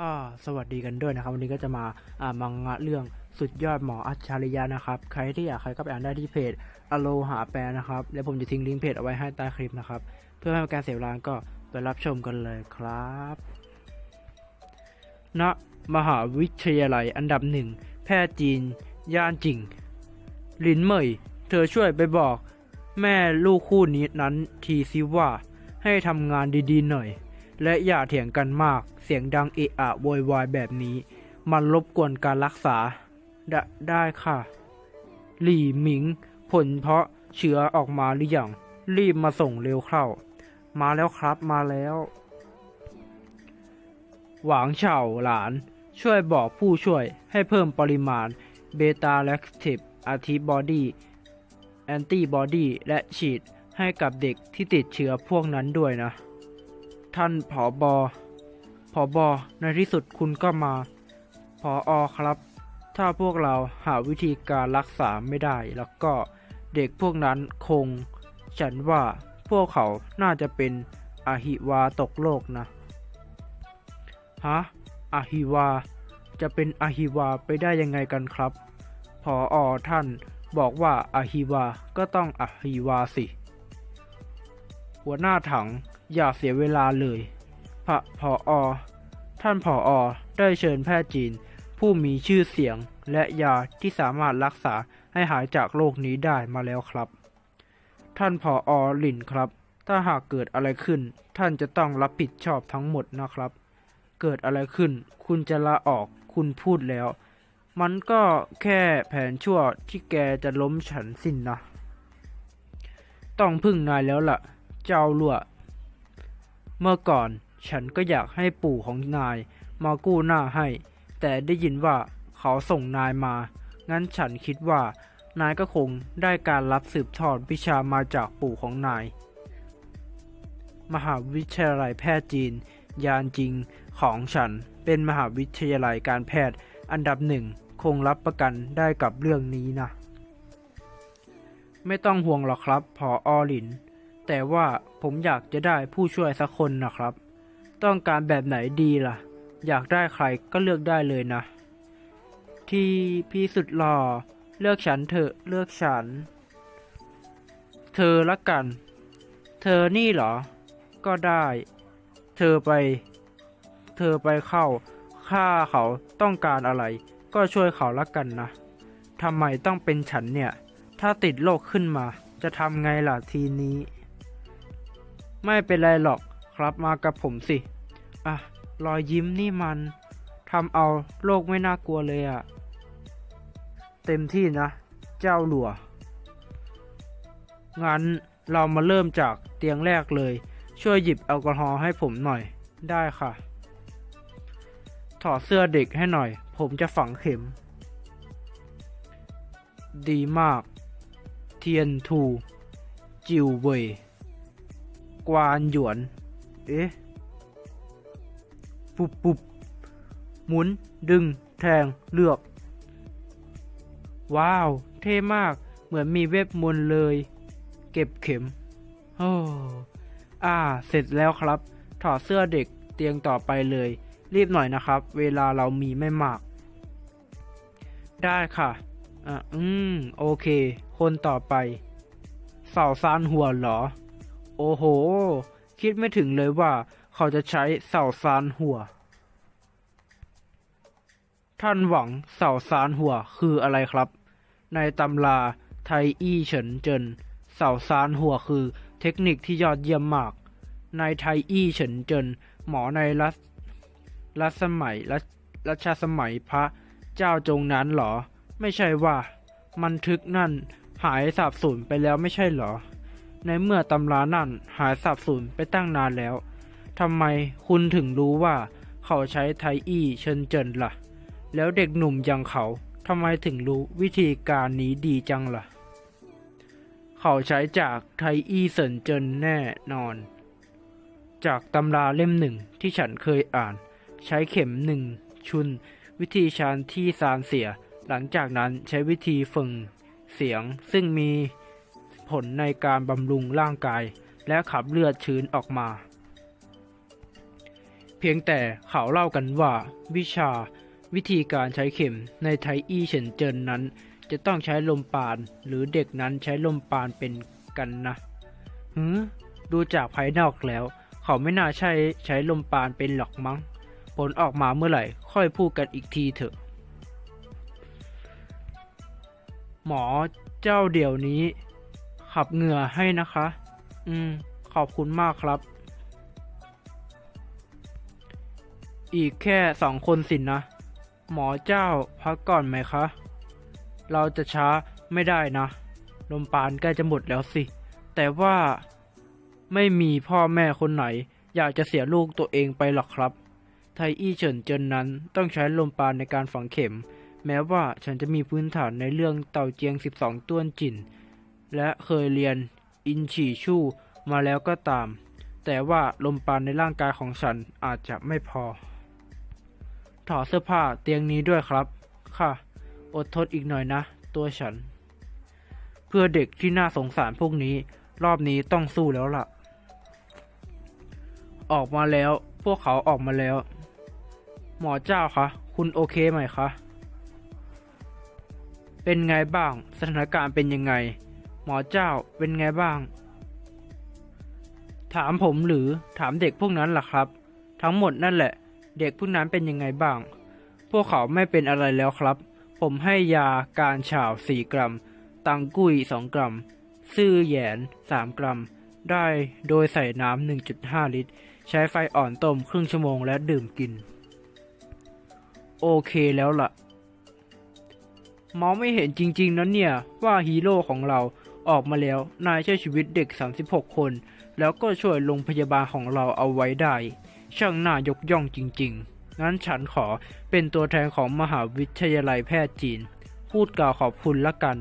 ก็สวัสดีกันด้วยนะครับ วันนี้ก็จะมาอ่ามังงะเรื่องสุดยอดหมออัจฉริยะนะครับ ใครที่อยากใครก็ไปอ่านได้ที่เพจอโลหาแปลนะครับ แล้วผมจะทิ้งลิงก์เพจเอาไว้ให้ใต้คลิปนะครับ เพื่อไม่ให้การเสียเวลาก็ไปรับชมกันเลยครับณมหาวิทยาลัยอันดับหนึ่งแพทย์จีน ย่านจิงหลินเหมย เธอช่วยไปบอก แม่ลูกคู่นี้นั้นทีซิว่า ให้ทำงานดีๆหน่อย และอย่าเถียงกันมาก เสียงดังเอะอะโวยวายแบบนี้ มันรบกวนการรักษาไดได้ค่ะ หลี่หมิง ผลเพาะเชื้อออกมาหรือยังรีบมาส่งเร็วเข้า มาแล้วครับมาแล้ว หวางเฉาหลาน ช่วยบอกผู้ช่วยให้เพิ่มปริมาณเบต้าแลคทีฟอะทิบอดีแอนติบอดีและฉีดให้กับเด็กที่ติดเชื้อพวกนั้นด้วยนะ ท่านผอบอ ผอบอในที่สุดคุณก็มา ผออครับ ถ้าพวกเราหาวิธีการรักษาไม่ได้ แล้วก็เด็กพวกนั้นคง ฉันว่าพวกเขาน่าจะเป็นอาหิวาตกโลกนะ ฮะอาหิวา จะเป็นอาหิวาไปได้ยังไงกันครับ ผออท่านบอกว่าอาหิวาก็ต้องอาหิวาสิ หัวหน้าถังอย่าเสียเวลาเลย พระผออท่านผออได้เชิญแพทย์จีน ผู้มีชื่อเสียงและยาที่สามารถรักษาให้หายจากโรคนี้ได้มาแล้วครับ ท่านผออหลินครับ ถ้าหากเกิดอะไรขึ้น ท่านจะต้องรับผิดชอบทั้งหมดนะครับ เกิดอะไรขึ้น คุณจะลาออกคุณพูดแล้ว มันก็แค่แผนชั่วที่แกจะล้มฉันสิ้นนะ ต้องพึ่งนายแล้วล่ะ เจ้าลัวเมื่อก่อน ฉันก็อยากให้ปู่ของนายมากู้หน้าให้ แต่ได้ยินว่าเขาส่งนายมา งั้นฉันคิดว่านายก็คงได้การรับสืบทอดวิชามาจากปู่ของนาย มหาวิทยาลัยแพทย์จีน ยานจริงของฉันเป็นมหาวิทยาลัยการแพทย์อันดับหนึ่งคงรับประกันได้กับเรื่องนี้นะ ไม่ต้องห่วงหรอกครับพออลิน แต่ว่าผมอยากจะได้ผู้ช่วยสักคนนะครับ ต้องการแบบไหนดีล่ะ อยากได้ใครก็เลือกได้เลยนะ ที่พี่สุดหล่อเลือกฉันเถอะเลือกฉัน เธอละกัน เธอนี่เหรอ ก็ได้ เธอไป เธอไปเข้าข้าเขาต้องการอะไร ก็ช่วยเขาละกันนะทำไมต้องเป็นฉันเนี่ย ถ้าติดโรคขึ้นมา จะทำไงล่ะทีนี้ ไม่เป็นไรหรอกครับมากับผมสิ อะ รอยยิ้มนี่มันทำเอาโลกไม่น่ากลัวเลยอะ่ะ เต็มที่นะ เจ้าหลัว งั้นเรามาเริ่มจากเตียงแรกเลย ช่วยหยิบแอลกอฮอล์ให้ผมหน่อย ได้ค่ะ ถอดเสื้อเด็กให้หน่อย ผมจะฝังเข็ม ดีมาก เทียนทู จิวเวยกวานหยวน เอ๊ะ ปุบปุบหมุน ดึง แทง เลือก ว้าว เท่มาก เหมือนมีเว็บมนเลย เก็บเข็ม โอ้อ่า เสร็จแล้วครับ ถอดเสื้อเด็กเตียงต่อไปเลย รีบหน่อยนะครับ เวลาเรามีไม่มาก ได้ค่ะ อะ อืม โอเค คนต่อไปเสาซานหัวเหรอ โอ้โห คิดไม่ถึงเลยว่า เขาจะใช้เสาซานหัว ท่านหวังเสาซานหัวคืออะไรครับ ในตำราไทยอี้เฉินเจิน เสาซานหัวคือเทคนิคที่ยอดเยี่ยมมาก ในไทยอี้เฉินเจิน หมอในรัชรัชสมัยรัชรัชสมัยพระเจ้าจงนั้นเหรอ ไม่ใช่ว่ามันทึกนั่นหายสาบสูญไปแล้วไม่ใช่เหรอ ในเมื่อตำรานั่นหายสาบสูญไปตั้งนานแล้ว ทำไมคุณถึงรู้ว่าเขาใช้ไทอี้เชิญเจินล่ะ แล้วเด็กหนุ่มอย่างเขาทำไมถึงรู้วิธีการนี้ดีจังล่ะ เขาใช้จากไทอี้เซินเจินแน่นอน จากตำราเล่มหนึ่งที่ฉันเคยอ่าน ใช้เข็มหนึ่งชุน วิธีชานที่ซานเสีย หลังจากนั้นใช้วิธีฝึงเสียงซึ่งมีผลในการบำรุงร่างกาย และขับเลือดชื้นออกมา พพียงแต่เขาเล่ากันว่า วิชา วิธีการใช้เข็มในไทอี้เฉินเจินนั้น จะต้องใช้ลมปาน หรือเด็กนั้นใช้ลมปานเป็นกันนะหือดูจากภายนอกแล้ว เขาไม่น่าใช่ใช้ลมปานเป็นหรอกมั้ง ผลออกมาเมื่อไหร่ค่อยพูดกันอีกทีเถอะ หมอเจ้าเดี๋ยวนี้ ขับเหงื่อให้นะคะ อืม ขอบคุณมากครับ อีกแค่สองคนสินนะ หมอเจ้าพักก่อนไหมคะ เราจะช้าไม่ได้นะลมปานใกล้จะหมดแล้วสิ แต่ว่าไม่มีพ่อแม่คนไหน อยากจะเสียลูกตัวเองไปหรอกครับ ไทอี้เฉินเจินนั้นต้องใช้ลมปานในการฝังเข็ม แม้ว่าฉันจะมีพื้นฐานในเรื่องเต่าเจียง 12 ต้วนจิน และเคยเรียนอินฉีชู่มาแล้วก็ตาม แต่ว่าลมปานในร่างกายของฉันอาจจะไม่พอ ถอดเสื้อผ้าเตียงนี้ด้วยครับ ค่ะ อดทนอีกหน่อยนะ ตัวฉัน เพื่อเด็กที่น่าสงสารพวกนี้ รอบนี้ต้องสู้แล้วล่ะ ออกมาแล้ว พวกเขาออกมาแล้ว หมอเจ้าคะ คุณโอเคไหมคะ เป็นไงบ้าง สถานการณ์เป็นยังไง หมอเจ้าเป็นไงบ้าง ถามผมหรือถามเด็กพวกนั้นล่ะครับ ทั้งหมดนั่นแหละ เด็กพวกนั้นเป็นยังไงบ้าง พวกเขาไม่เป็นอะไรแล้วครับ ผมให้ยาการฉาวสี่กรัม ตังกุ้ยสองกรัม ซื่อแหยนสามกรัม ได้โดยใส่น้ำหนึ่งจุดห้าลิตร ใช้ไฟอ่อนต้มครึ่งชั่วโมงและดื่มกิน โอเคแล้วล่ะ มองไม่เห็นจริงๆนั้นเนี่ย ว่าฮีโร่ของเราออกมาแล้วนายช่วยชีวิตเด็ก 36 คน แล้วก็ช่วยโรงพยาบาลของเราเอาไว้ได้ ช่างน่ายกย่องจริง ๆ งั้นฉันขอเป็นตัวแทนของมหาวิทยาลัยแพทย์จีน พูดกล่าวขอบคุณละกัน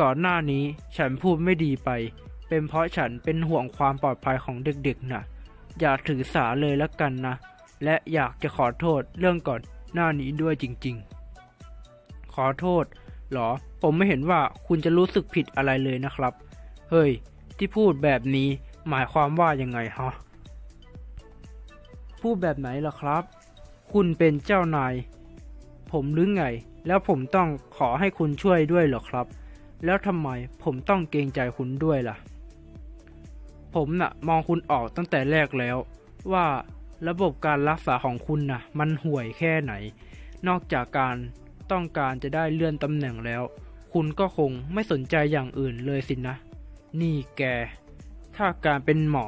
ก่อนหน้านี้ฉันพูดไม่ดีไป เป็นเพราะฉันเป็นห่วงความปลอดภัยของเด็กๆนะอย่าถือสาเลยละกันนะ และอยากจะขอโทษเรื่องก่อนหน้านี้ด้วยจริง ๆ ขอโทษเหรอ ผมไม่เห็นว่าคุณจะรู้สึกผิดอะไรเลยนะครับ เฮ้ย ที่พูดแบบนี้หมายความว่ายังไงฮะ พูดแบบไหนล่ะครับ คุณเป็นเจ้านาย ผมหรือไง แล้วผมต้องขอให้คุณช่วยด้วยเหรอครับ แล้วทำไมผมต้องเกรงใจคุณด้วยล่ะ ผมน่ะมองคุณออกตั้งแต่แรกแล้ว ว่าระบบการรักษาของคุณน่ะ มันห่วยแค่ไหน นอกจากการต้องการจะได้เลื่อนตำแหน่งแล้ว คุณก็คงไม่สนใจอย่างอื่นเลยสินะ นี่แก ถ้าการเป็นหมอ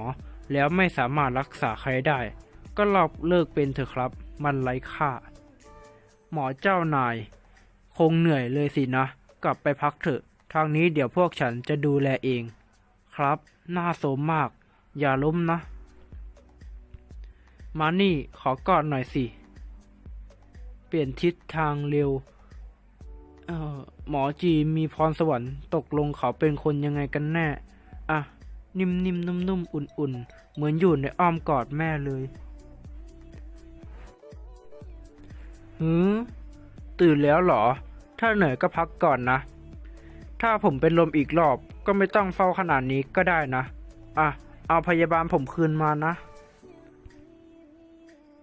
แล้วไม่สามารถรักษาใครได้ ก็ลอกเลิกเป็นเถอะครับ มันไร้ค่า หมอเจ้านาย คงเหนื่อยเลยสินะ กลับไปพักเถอะ ทางนี้เดี๋ยวพวกฉันจะดูแลเอง ครับน่าโสมมาก อย่าล้มนะ มานี่ขอกอดหน่อยสิ เปลี่ยนทิศทางเร็วออหมอจีมีพรสวรรค์ตกลงเขาเป็นคนยังไงกันแน่ อะ นิ่มๆนุ่มๆอุ่นๆ เหมือนอยู่ในอ้อมกอดแม่เลย หือตื่นแล้วเหรอ ถ้าเหนื่อยก็พักก่อนนะ ถ้าผมเป็นลมอีกรอบก็ไม่ต้องเฝ้าขนาดนี้ก็ได้นะ อะ เอาพยาบาลผมคืนมานะ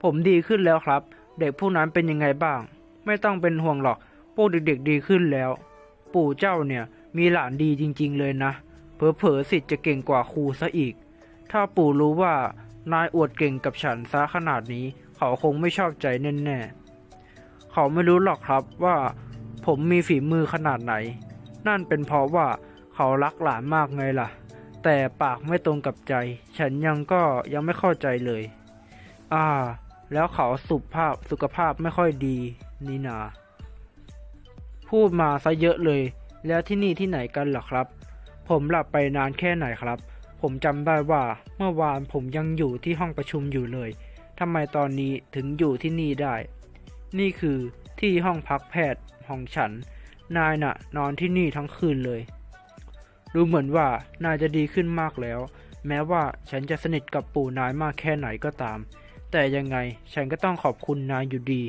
ผมดีขึ้นแล้วครับ เด็กพวกนั้นเป็นยังไงบ้าง ไม่ต้องเป็นห่วงหรอก พวกเด็กๆดีขึ้นแล้ว ปู่เจ้าเนี่ย มีหลานดีจริง ๆ เลยนะ เผลอๆสิทธิ์จะเก่งกว่าครูซะอีก ถ้าปู่รู้ว่านายอวดเก่งกับฉันซะขนาดนี้ เขาคงไม่ชอบใจแน่ๆ เขาไม่รู้หรอกครับว่าผมมีฝีมือขนาดไหน นั่นเป็นเพราะว่าเขารักหลานมากไงล่ะ แต่ปากไม่ตรงกับใจ ฉันยังก็ยังไม่เข้าใจเลย อ่า แล้วเขาสุขภาพสุขภาพไม่ค่อยดีนี่นา พูดมาซะเยอะเลย แล้วที่นี่ที่ไหนกันหรอครับ ผมหลับไปนานแค่ไหนครับ ผมจำได้ว่าเมื่อวานผมยังอยู่ที่ห้องประชุมอยู่เลยทำไมตอนนี้ถึงอยู่ที่นี่ได้ นี่คือที่ห้องพักแพทย์ของฉัน นายน่ะ นอนที่นี่ทั้งคืนเลย ดูเหมือนว่านายจะดีขึ้นมากแล้ว แม้ว่าฉันจะสนิทกับปู่นายมากแค่ไหนก็ตาม แต่ยังไงฉันก็ต้องขอบคุณนายอยู่ดี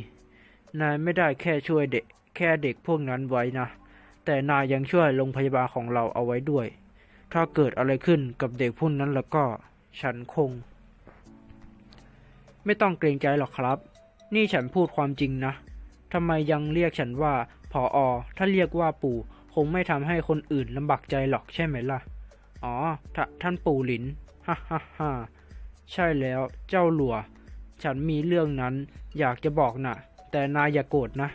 นายไม่ได้แค่ช่วยเด็ก แค่เด็กพวกนั้นไว้นะ แต่นายยังช่วยโรงพยาบาลของเราเอาไว้ด้วย ถ้าเกิดอะไรขึ้นกับเด็กพวกนั้นแล้วก็ ฉันคง ไม่ต้องเกรงใจหรอกครับ นี่ฉันพูดความจริงนะทำไมยังเรียกฉันว่าผออถ้าเรียกว่าปู่ คงไม่ทำให้คนอื่นลำบากใจหรอกใช่ไหมล่ะ อ๋อทท่านปู่หลิน ฮ่าฮ่าฮ่าใช่แล้วเจ้าหลัว ฉันมีเรื่องนั้นอยากจะบอกนะแต่นายอย่าโกรธนะ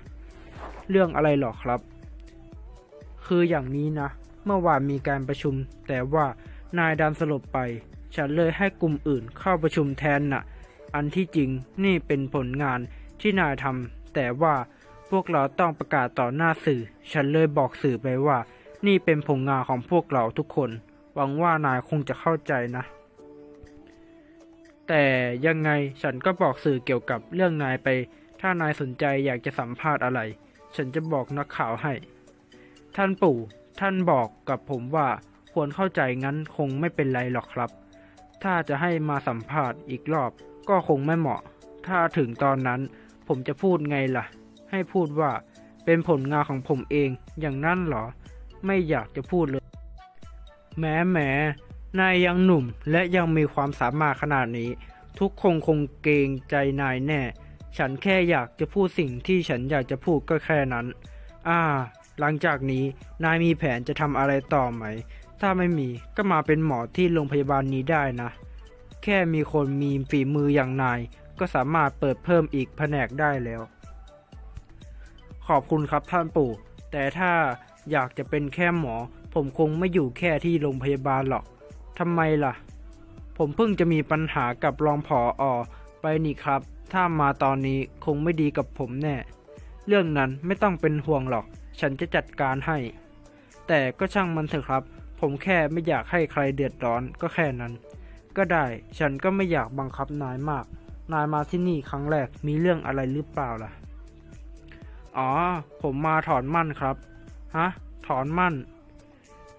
เรื่องอะไรหรอครับ คืออย่างนี้นะ เมื่อวานมีการประชุม แต่ว่านายดันสลบไป ฉันเลยให้กลุ่มอื่นเข้าประชุมแทนน่ะ อันที่จริงนี่เป็นผลงานที่นายทำแต่ว่าพวกเราต้องประกาศต่อหน้าสื่อ ฉันเลยบอกสื่อไปว่า นี่เป็นผลงานของพวกเราทุกคน หวังว่านายคงจะเข้าใจนะ แต่ยังไงฉันก็บอกสื่อเกี่ยวกับเรื่องนายไป ถ้านายสนใจอยากจะสัมภาษณ์อะไร ฉันจะบอกนักข่าวให้ ท่านปู่ ท่านบอกกับผมว่าควรเข้าใจงั้นคงไม่เป็นไรหรอกครับ ถ้าจะให้มาสัมภาษณ์อีกรอบก็คงไม่เหมาะ ถ้าถึงตอนนั้นผมจะพูดไงล่ะ ให้พูดว่าเป็นผลงานของผมเองอย่างนั้นเหรอ ไม่อยากจะพูดเลยแหม้แหมนายยังหนุ่มและยังมีความสามารถขนาดนี้ ทุกคงคงเกรงใจนายแน่ ฉันแค่อยากจะพูดสิ่งที่ฉันอยากจะพูดก็แค่นั้น อ่า หลังจากนี้นายมีแผนจะทำอะไรต่อไหม ถ้าไม่มีก็มาเป็นหมอที่โรงพยาบาลนี้ได้นะ แค่มีคนมีฝีมืออย่างนาย ก็สามารถเปิดเพิ่มอีกแผนกได้แล้ว ขอบคุณครับท่านปู่ แต่ถ้าอยากจะเป็นแค่หมอ ผมคงไม่อยู่แค่ที่โรงพยาบาลหรอกทำไมล่ะ ผมเพิ่งจะมีปัญหากับรองผออไปนี่ครับ ถ้ามาตอนนี้คงไม่ดีกับผมแน่ เรื่องนั้นไม่ต้องเป็นห่วงหรอก ฉันจะจัดการให้ แต่ก็ช่างมันเถอะครับ ผมแค่ไม่อยากให้ใครเดือดร้อนก็แค่นั้น ก็ได้ ฉันก็ไม่อยากบังคับนายมาก นายมาที่นี่ครั้งแรกมีเรื่องอะไรหรือเปล่าล่ะ อ๋อ ผมมาถอนมั่นครับ ฮะ ถอนมั่น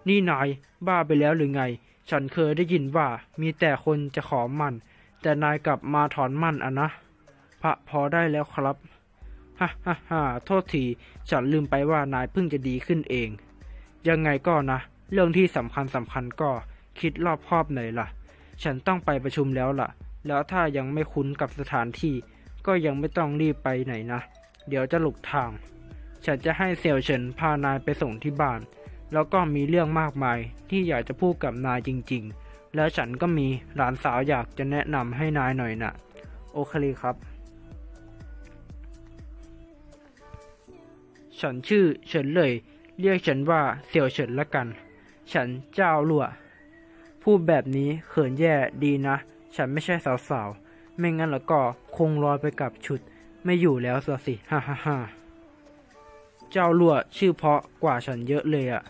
นี่นาย บ้าไปแล้วหรือไง ฉันเคยได้ยินว่ามีแต่คนจะขอมั่น แต่นายกลับมาถอนมั่นอะนะ พระพอได้แล้วครับฮ่าฮ่าฮ่าโทษที ฉันลืมไปว่านายเพิ่งจะดีขึ้นเอง ยังไงก็นะ เรื่องที่สำคัญสำคัญก็คิดรอบคอบหน่อยล่ะ ฉันต้องไปประชุมแล้วล่ะ แล้วถ้ายังไม่คุ้นกับสถานที่ ก็ยังไม่ต้องรีบไปไหนนะ เดี๋ยวจะหลุกทาง ฉันจะให้เซลเฉินพานายไปส่งที่บ้าน แล้วก็มีเรื่องมากมายที่อยากจะพูดกับนายจริง ๆ แล้วฉันก็มีหลานสาวอยากจะแนะนำให้นายหน่อยนะโอเคครับฉันชื่อเฉินเลย เรียกฉันว่าเสี่ยวเฉินละกัน ฉันเจ้าลั่วพูดแบบนี้เขินแย่ดีนะ ฉันไม่ใช่สาวๆ ไม่งั้นแล้วก็คงลอยไปกับชุด ไม่อยู่แล้วสิสิฮ่าฮ่าฮ่าเจ้าลั่วชื่อเพาะกว่าฉันเยอะเลยอะ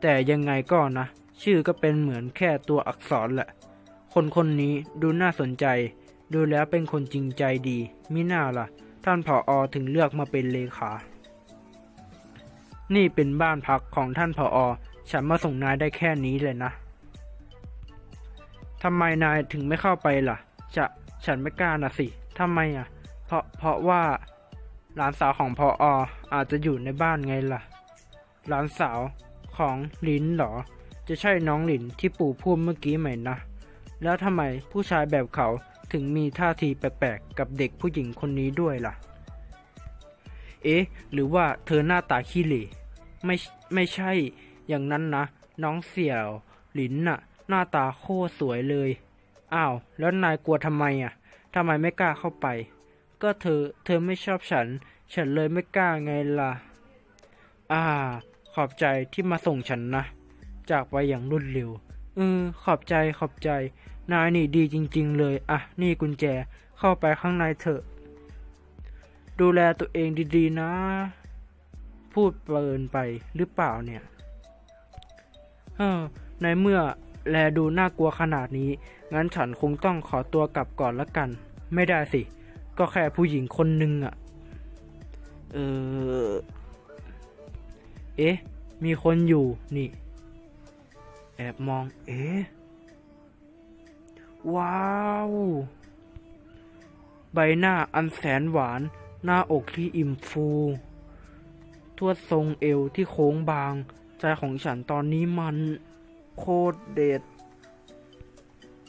แต่ยังไงก็นะ ชื่อก็เป็นเหมือนแค่ตัวอักษรแหละ คนคนนี้ดูน่าสนใจ ดูแล้วเป็นคนจริงใจดีมิน่าล่ะ ท่านผออถึงเลือกมาเป็นเลขา นี่เป็นบ้านพักของท่านผออ ฉันมาส่งนายได้แค่นี้เลยนะทำไมนายถึงไม่เข้าไปล่ะ จะฉันไม่กล้านะสิทำไมอะ เพราะเพราะว่าหลานสาวของพอออาจจะอยู่ในบ้านไงล่ะ หลานสาวของหลินเหรอ จะใช่น้องหลินที่ปู่พูดเมื่อกี้ไหมนะ แล้วทำไมผู้ชายแบบเขาถึงมีท่าทีแปลกๆกับเด็กผู้หญิงคนนี้ด้วยล่ะ เอ๊ะ หรือว่าเธอหน้าตาขี้เหร่ไม่ไม่ใช่ อย่างนั้นนะ น้องเสี่ยว หลินน่ะ หน้าตาโคตรสวยเลย อ้าว แล้วนายกลัวทำไมอะทำไมไม่กล้าเข้าไป ก็เธอ เธอไม่ชอบฉัน ฉันเลยไม่กล้าไงล่ะ อ่า ขอบใจที่มาส่งฉันนะ จากไปอย่างรวดเร็วเออขอบใจขอบใจ นายนี่ดีจริง ๆ เลย อะ นี่กุญแจ เข้าไปข้างในเถอะ ดูแลตัวเองดี ๆ นะ พูดเปินไปหรือเปล่าเนี่ย เออในเมื่อแลดูน่ากลัวขนาดนี้ งั้นฉันคงต้องขอตัวกลับก่อนละกัน ไม่ได้สิ ก็แค่ผู้หญิงคนหนึ่งอะเออ เอ๊ะ มีคนอยู่นี่ แอบมอง เอ๊ะ ว้าว ใบหน้าอันแสนหวาน หน้าอกที่อิ่มฟูทวดทรงเอวที่โค้งบาง ใจของฉันตอนนี้มันโคตรเด็ด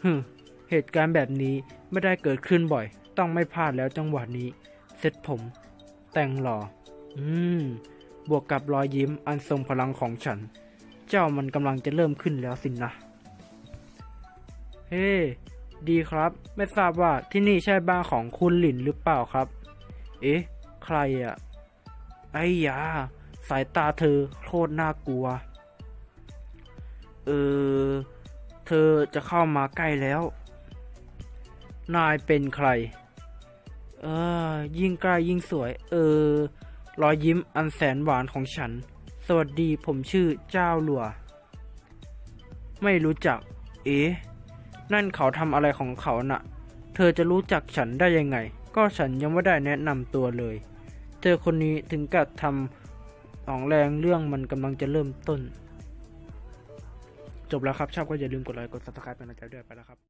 ฮึเหตุการณ์แบบนี้ไม่ได้เกิดขึ้นบ่อย ต้องไม่พลาดแล้วจังหวะนี้เซ็ตผม แต่งหล่อ อืม บวกกับรอยยิ้มอันทรงพลังของฉัน เจ้ามันกำลังจะเริ่มขึ้นแล้วสินนะ เฮ้ดีครับ ไม่ทราบว่าที่นี่ใช่บ้านของคุณหลินหรือเปล่าครับ เอ๊ะ ใครอะ่ะไอ้ยา สายตาเธอโคตรน่ากลัว เออ เธอจะเข้ามาใกล้แล้ว นายเป็นใคร เออ ยิ่งใกล้ยิ่งสวย เออ รอยยิ้มอันแสนหวานของฉัน สวัสดีผมชื่อเจ้าหลัว ไม่รู้จัก เอ๊ะ นั่นเขาทำอะไรของเขาน่ะ เธอจะรู้จักฉันได้ยังไง ก็ฉันยังไม่ได้แนะนำตัวเลย เธอคนนี้ถึงกับทำ ของแรงเรื่องมันกำลังจะเริ่มต้น จบแล้วครับ ชอบก็อย่าลืมกดไลค์กดซับสไครป์เป็นกำลังใจด้วยไปแล้วครับ